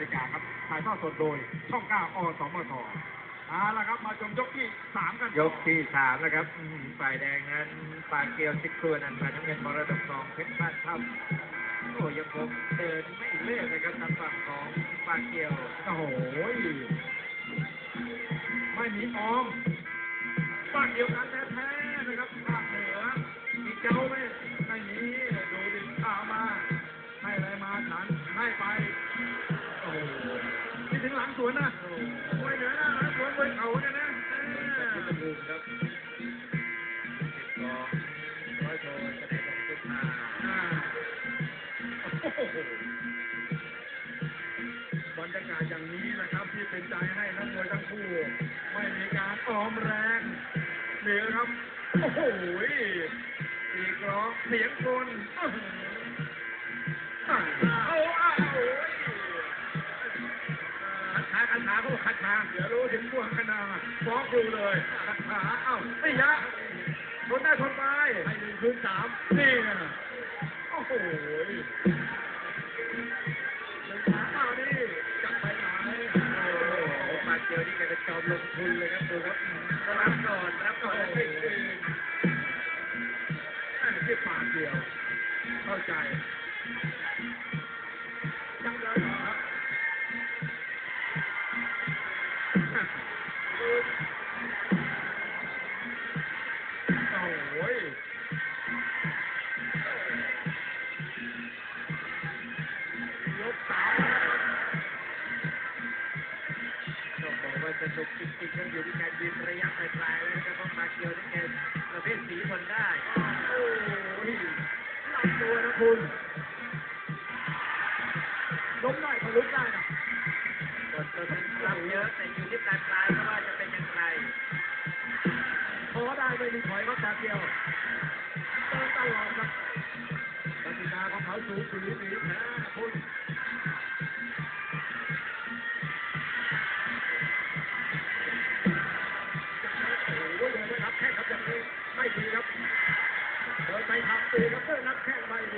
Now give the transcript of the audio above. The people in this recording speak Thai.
รายการครับถ่ายทอดสดโดย ช่อง 9 อสมทเอาละครับ มาชมยกที่ 3 กันยกที่สามนะครับอืมฝ่ายแดงนั้นปากเกียวสิกครัวนันฝ่ายน้ำเงินมรดกทองเพชรบ้านถ้ำโอ้ยังคงเดินไม่เลิกนะครับทางฝั่งของปากเกียวโอ้โหไม่มีออมบ้านเดียวกันแท้ๆนะครับภาคเหนือมีเจ้าไหมไม่มีดูดิข้าวมา ให้อะไรมาฉันให้ไป ถึงหลังสวนนะมวยเหนือหน้าหลังสวนมวยเข่าเนี่ยนะเอจากอพิษณุภูมิครับสิบสองร้อยโทจะได้ลงขึ้นมาบรรยากาศอย่างนี้นะครับ ที่เป็นใจให้นักมวยทั้งคู่ ไม่มีการออมแรงเหนือครับ โอ้โหตีกร้องเสียงคน ขาเขาบอกขัดขาเดี๋ยวรู้ถึงพวงคณาฟ้องดูเลยขัดขาเอ้าไม่ยะทนได้ทนไปให้หนึ่งคืนสามนี่ไงโอ้โหขาเอ้านี่จะไปไหนโอ้โหปาเจอนี่แกจะจอมลงทุนเลยครับดูครับรับก่อนรับก่อนแล้ว สนุกจริงๆครับอยู่ที่การยืนระยะปลๆแล้วนะครับเพราะปาเกียวนี่แกประเภทสีคนได้ โอ้ยลำตัวนะคุณล้มได้ทะลุได้นะกดตัวเป็นรับเยอะแต่อยู่ที่ปลายปลายก็ว่าจะเป็นอย่างไรพอได้ไม่มีถอยก็แป๊บเดียวเดินตลอดครับกติกาของเขาสูงสีสีแพ้นะคุณ